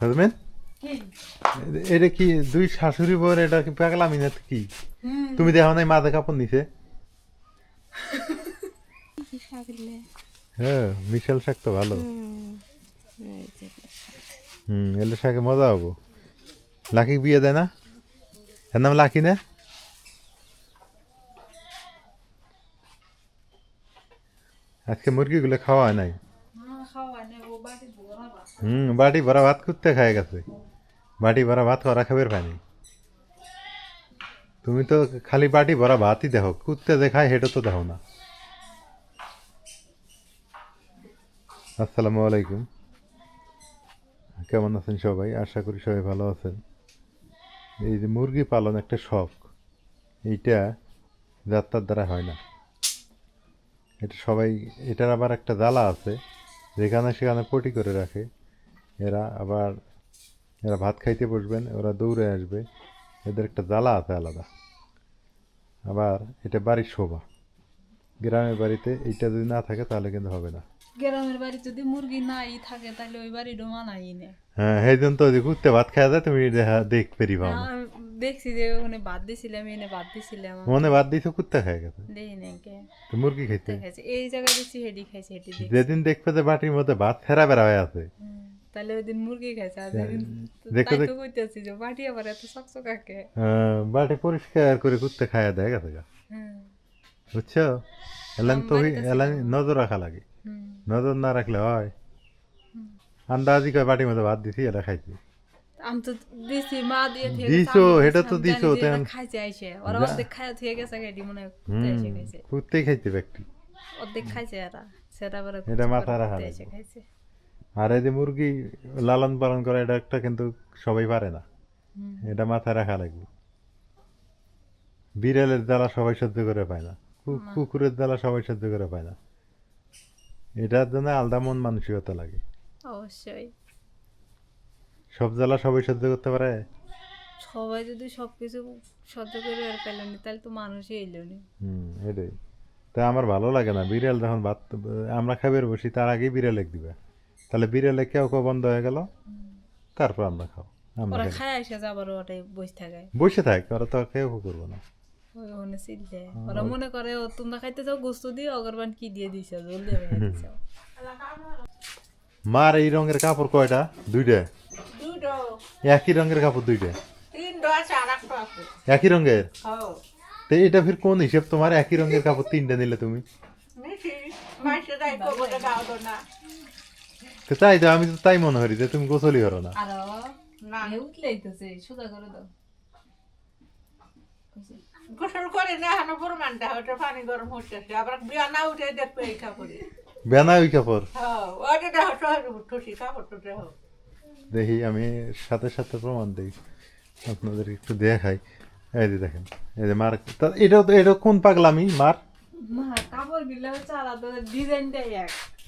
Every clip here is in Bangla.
বুঝবেন এটা কি দুই শাশুড়ি বউর এটা কি পাগলামি না কি? তুমি দেখো নাই মাথা কাপড় নিছে? হ্যাঁ মিশাল শাক তো ভালো। হুম এলে শাকে মজা হব। লাকি বিয়ে দেয় না? এর নাম লাকি না? আজকে মুরগিগুলো খাওয়া হয় নাই না খাওয়া নেই ও বাড়ি ভরা ভাত হুম, বাটি ভরা ভাত করতে খায় গেছে। বাটি ভরা ভাত করা খাবার পানি। তুমি তো খালি বাটি ভরা ভাতই দেখো, কুত্তে দেখায় হেঁটে তো দেখো না। আসসালামু আলাইকুম। কেমন আছেন সবাই? আশা করি সবাই ভালো আছেন। এই যে মুরগি পালন একটা শখ, এইটা যাত্রার দ্বারা হয় না। এটা সবাই, এটার আবার একটা জ্বালা আছে, যেখানে সেখানে পটি করে রাখে। এরা আবার এরা ভাত খাইতে বসবেন ওরা দৌড়ে আসবে। এদের একটা জ্বালা আছে আলাদা। আবার এটা বাড়ির শোভা। গ্রামের বাড়িতে এইটা যদি না থাকে তাহলে কিন্তু হবে না। গ্রামের বাড়ি যদি মুরগি নাই থাকে তাহলে ওই বাড়ি ডোমা নাই না। হ্যাঁ জন্য তো কুত্তে ভাত খাওয়া যায় তুমি দেখা- পেরি পাও দেখছি যে ওখানে বাদ দিছিলাম এনে বাদ দিছিলাম। মনে বাদ দিয়েছ কুত্তে খায় গেছে? দেই তো মুরগি খাইতে এই জায়গায় দেখছি হেডি খাইছে হেডি যেদিন দেখবে যে বাটির মধ্যে ভাত ফেরা বেড়া হয়ে আছে তাহলে ওই দিন মুরগি খাইছে আর দেখো তো কইতেছি যে বাটি আবার এত চকচকাকে বাটি পরিষ্কার করে কুত্তে খাওয়া দেয় গেছে গা। বুঝছ এলান তো এলান নজর রাখা লাগে নজর না রাখলে হয় আন্দাজি কয় বাটির মধ্যে ভাত দিছি এটা খাইছি আমি তো দিছি মা দিয়ে থেকে দিছো, এটা তো দিছো, তেমন- খাইছে আইছে ওরা। অর্ধেক খাইয়া থেকে গেছে গাড়ি মনে খাইছে ব্যক্তি অর্ধেক খাইছে এরা সেটা আবার এটা মাথায় রাখা খাইছে আর এই যে মুরগি লালন পালন করা এটা একটা কিন্তু সবাই পারে না। এটা মাথায় রাখা লাগবে। বিড়ালের জ্বালা সবাই সহ্য করে পায় না। কুকুরের জ্বালা সবাই সহ্য করে পায় না। এটার জন্য আলাদা মন মানসিকতা লাগে। অবশ্যই। সব জ্বালা সবাই সহ্য করতে পারে? সবাই যদি সবকিছু সহ্য করে আর পেল না তাহলে তো মানুষই এলো নি। হুম এটাই। তা আমার ভালো লাগে না। বিড়াল যখন ভাত আমরা খাবার বসি তার আগেই এক দিবে। তাহলে বিড়ালে কেউ কেউ বন্ধ হয়ে গেল। তারপর আমরা খাও আমরা ওরা খায় আসে যাবার ওটাই বসে থাকে। বসে থাক ওরা তো কেউ করব না। ওরা মনে করে ও তোমরা খাইতে চাও গোস্ত দিয়ে অগরবান কি দিয়ে দিছে জলদি মার এই রঙের কাপড় কয়টা? দুইটা? একই রঙের কাপড় দুইটা? তিনটো আছে আর একটা আছে। একই রঙের? হ্যাঁ। তো এটা ফির কোন হিসেব তোমার? একই রঙের কাপড় তিনটা নিলে তুমি? তো তো তাই তো আমি তো তাই মনে করি যে তুমি গোসলই করো না। আর না এ উঠলেইতেছে সোজা করে দাও। গোসল করে না এখন প্রমাণটা হচ্ছে পানি গরম হচ্ছে আবার বিয়া না উঠে দেখবে এই কাপড়ে। বেনা ওই কাপড়? হ্যাঁ ওইটা দেখো সহজ ঠুসি কাপড় দেখো দেখি আমি সাথে সাথে প্রমাণ দিই আপনাদের একটু দেখাই। এই যে দেখেন এই যে মার তা এটাও তো এটা কোন পাগলামি? মার?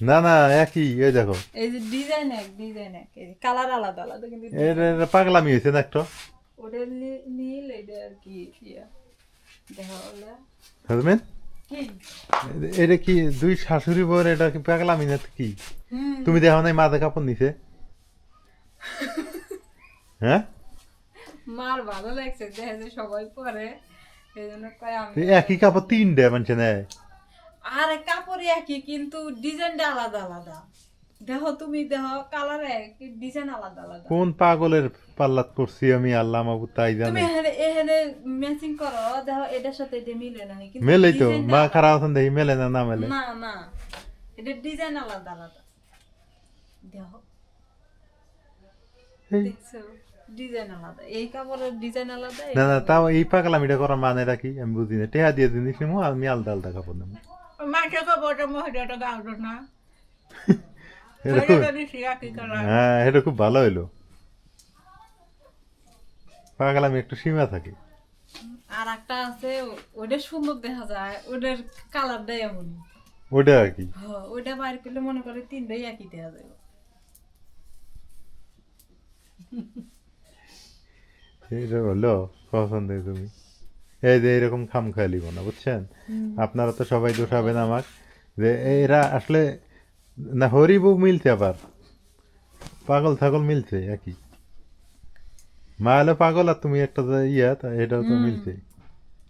না না না একই এই দেখো। এই যে ডিজাইন এক ডিজাইন এক কালার আলাদা আলাদা কিন্তু এটা এটা পাগলামি হয়েছে না একটা? ওটা নীল এটা আর কি দেখা হলে এটা কি দুই শাশুড়ি বউর এটা কি পাগলামি না কি? তুমি দেখো নাই মাথা কাপড় নিছে? হ্যাঁ? মার ভালো লাগছে দেখা যায় সবাই পরে। একই কাপড় তিনটে মানুষে নেয় আর কাপড় একই কিন্তু ডিজাইনটা আলাদা আলাদা। দেখো তুমি দেখো কালার ডিজাইন আলাদা আলাদা। কোন পাগলের পাল্লাত করছি আমি আল্লাহ মাবু তাই তুমি এখানে এখানে ম্যাচিং করো দেখো এটার সাথে এটা মিলে না কিন্তু মেলেই তো মা খারাপ আছেন দেখি মেলে না না মেলে? না না এটা ডিজাইন আলাদা আলাদা। দেখো। দেখছ? ডিজাইন আলাদা। এই কাপড়ের ডিজাইন আলাদা না না তাও এই পাগলামিটা করার মানে রাখি আমি বুঝি না। দিয়ে নিমু আলাদা আলাদা কাপড় নেব মহিলাটা না। হ্যাঁ এটা খুব ভালো হইল। পাগলামি একটু সীমা থাকে। আর একটা আছে ওটা সুন্দর দেখা যায় ওটার এমন। ওটা আর কি? হ্যাঁ, ওইটা বাইর করলে মনে করে তিনটাই একই দেওয়া যায়। এটা হলো পছন্দ তুমি। এই যে এরকম খাম খাইলিব না বুঝছেন? আপনারা তো সবাই দোষাবেন আমার যে এরা আসলে না হরিবু মিলতে আবার। পাগল ছাগল মিলছে একই। মা হলো পাগল আর তুমি একটা ইয়া এটাও তো মিলছে।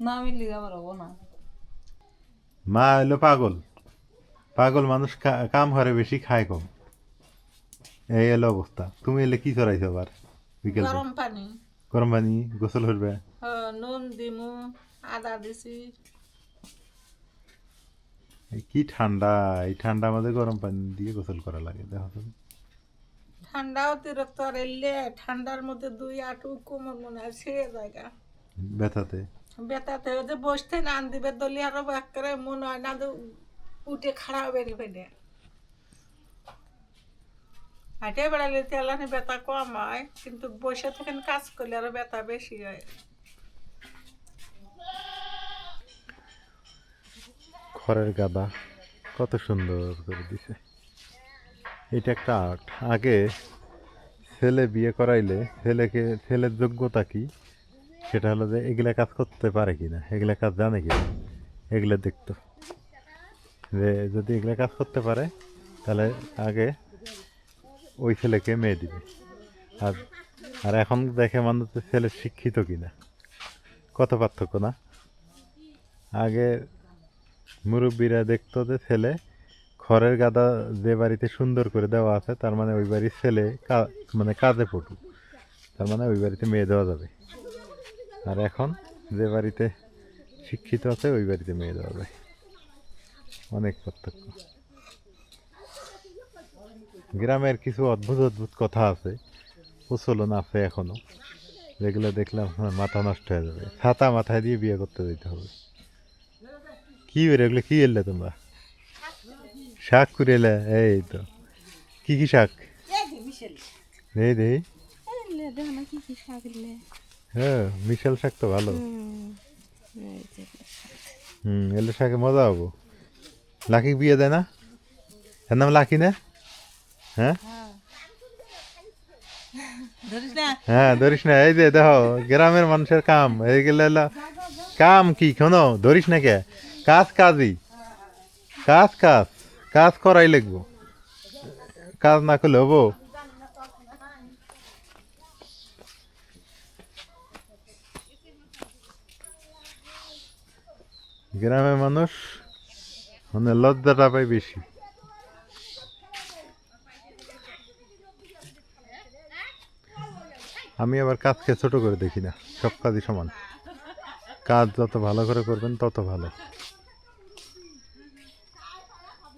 না মিললে আবার হব না। মা হলো পাগল। পাগল মানুষ কাম করে বেশি খায় কম। এই এলো অবস্থা। তুমি এলে কি চড়াইছো আবার বিকেল গরম পানি। গরম পানি গোসল করবে। নুন দিমু আদা দিছি। কি ঠান্ডা এই ঠান্ডা আমাদের গরম পানি দিয়ে গোসল করা লাগে দেখো তুমি। ঠান্ডা অতিরিক্ত আর এলে ঠান্ডার মধ্যে দুই আটু কোমর মনে হয় ছেড়ে জায়গা ব্যথাতে? ওই যে বসতে না দিবে দলি আরও করে মনে হয় না উঠে খাড়া বেরিয়ে ফেলে হাঁটে বেড়ালে তেলানি ব্যথা কম হয়, কিন্তু বসে থাকেন, কাজ করলে আরও ব্যথা বেশি হয়। খড়ের গাদা, কত সুন্দর করে দিছে। এটা একটা আর্ট। আগে ছেলে বিয়ে করাইলে ছেলেকে, ছেলের যোগ্যতা কি? সেটা হলো যে এগুলা কাজ করতে পারে কি না এগুলা কাজ জানে কিনা, এগুলা দেখতো। যে যদি এগুলা কাজ করতে পারে, তাহলে আগে ওই ছেলেকে মেয়ে দিবে। আর আর এখন দেখে মানুষ ছেলে শিক্ষিত কিনা। কত পার্থক্য না? আগে মুরব্বীরা দেখতো যে ছেলে খড়ের গাদা যে বাড়িতে সুন্দর করে দেওয়া আছে, তার মানে ওই বাড়ির ছেলে মানে কাজে পটু। তার মানে ওই বাড়িতে মেয়ে দেওয়া যাবে। আর এখন যে বাড়িতে শিক্ষিত আছে, ওই বাড়িতে মেয়ে দেওয়া যায় অনেক পার্থক্য। গ্রামের কিছু অদ্ভুত অদ্ভুত কথা আছে। প্রচলন আছে এখনও। যেগুলো দেখলাম মাথা নষ্ট হয়ে যাবে। ছাতা মাথায় দিয়ে বিয়ে করতে যেতে হবে। কি বের এগুলো, কি এলে তোমরা? শাক করে এলে? এই তো। কি কি শাক? এই দে। হ্যাঁ মিশাল শাক তো ভালো। হুম, এলে শাকে মজা হব। লাকি বিয়ে দেয় না? এর নাম লাকি না? হ্যাঁ? হ্যাঁ ধরিস না। এই যে দেখো গ্রামের মানুষের কাম। এইগুলো কাম কি? শোনো ধরিস না কে? কাজ কাজই। কাজ কাজ। কাজ করাই লাগবো। কাজ না করলে হব? গ্রামের মানুষ মানে লজ্জাটা পাই বেশি। আমি আবার কাজকে ছোট করে দেখি না। সব কাজই সমান। কাজ যত ভালো করে করবেন, তত ভালো।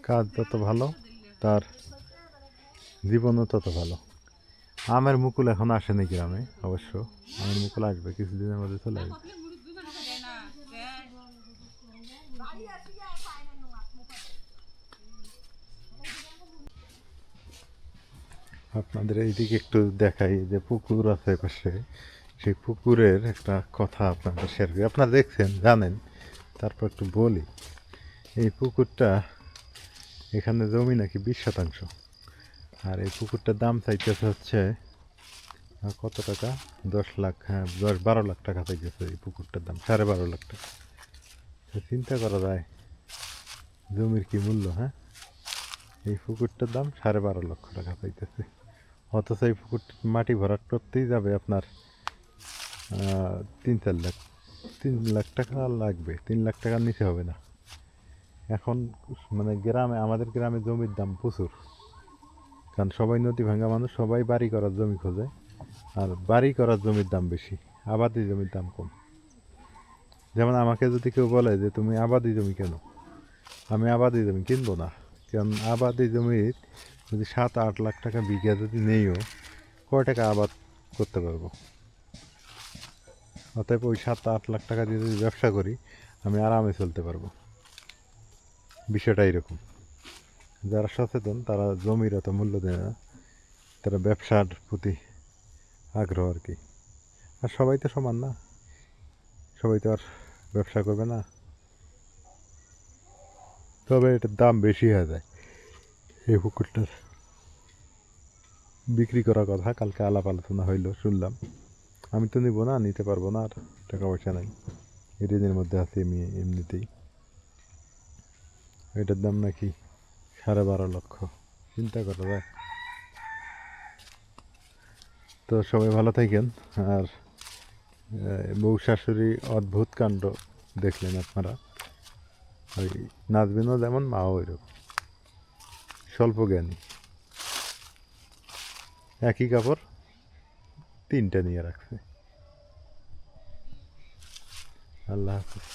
কাজ যত ভালো, তার জীবনও তত ভালো। আমের মুকুল এখন আসেনি গ্রামে, অবশ্য। আমের মুকুল আসবে, কিছুদিনের মধ্যে চলে আসবে। আপনাদের এইদিকে একটু দেখাই যে পুকুর আছে পাশে। সেই পুকুরের একটা কথা আপনাদের শেয়ার করি। আপনারা দেখছেন, জানেন, তারপর একটু বলি। এই পুকুরটা, এখানে জমি নাকি বিশ শতাংশ। আর এই পুকুরটার দাম চাইতেছে হচ্ছে কত টাকা? দশ লাখ হ্যাঁ দশ, বারো লাখ টাকা চাইতেছে এই পুকুরটার দাম, সাড়ে বারো লাখ টাকা। চিন্তা করা যায়, জমির কি মূল্য হ্যাঁ? এই পুকুরটার দাম সাড়ে বারো লক্ষ টাকা পাইতেছে অথচ এই পুকুরটা মাটি ভরাট করতেই যাবে আপনার তিন চার লাখ, তিন লাখ টাকা লাগবে, তিন লাখ টাকার নিচে হবে না। এখন মানে গ্রামে, আমাদের গ্রামে জমির দাম প্রচুর। কারণ সবাই নদী ভাঙা মানুষ, সবাই বাড়ি করার জমি খোঁজে, আর বাড়ি করার জমির দাম বেশি, আবাদি জমির দাম কম। যেমন আমাকে যদি কেউ বলে যে, তুমি আবাদি জমি কেন? আমি আবাদি জমি কিনবো না, কারণ আবাদি জমির যদি সাত, আট লাখ টাকা বিঘা যদি নেইও, কয় টাকা আবাদ করতে পারব? অতএব ওই সাত, আট লাখ টাকা দিয়ে যদি ব্যবসা করি, আমি আরামে চলতে পারব। বিষয়টা এরকম। যারা সচেতন, তারা জমির অত মূল্য দেয় না। তারা ব্যবসার প্রতি আগ্রহ আর কি। আর সবাই তো সমান না। সবাই তো আর ব্যবসা করবে না। তবে এটার দাম বেশি হয়ে যায়। এই পুকুরটার। বিক্রি করার কথা কালকে আলাপ আলোচনা হইল, শুনলাম। আমি তো নিব না, নিতে পারব না, আর টাকা পয়সা নাই। এদিনের মধ্যে আছি আমি এমনিতেই। এটার দাম নাকি সাড়ে বারো লক্ষ। চিন্তা করা যায় তো সবাই ভালো থাকেন, আর বউ শাশুড়ি অদ্ভুত কাণ্ড দেখলেন আপনারা। ওই নাচবেনও যেমন, মাও ওইরকম। স্বল্প জ্ঞানী। একই কাপড় তিনটা নিয়ে রাখছে আল্লাহ হাফিজ।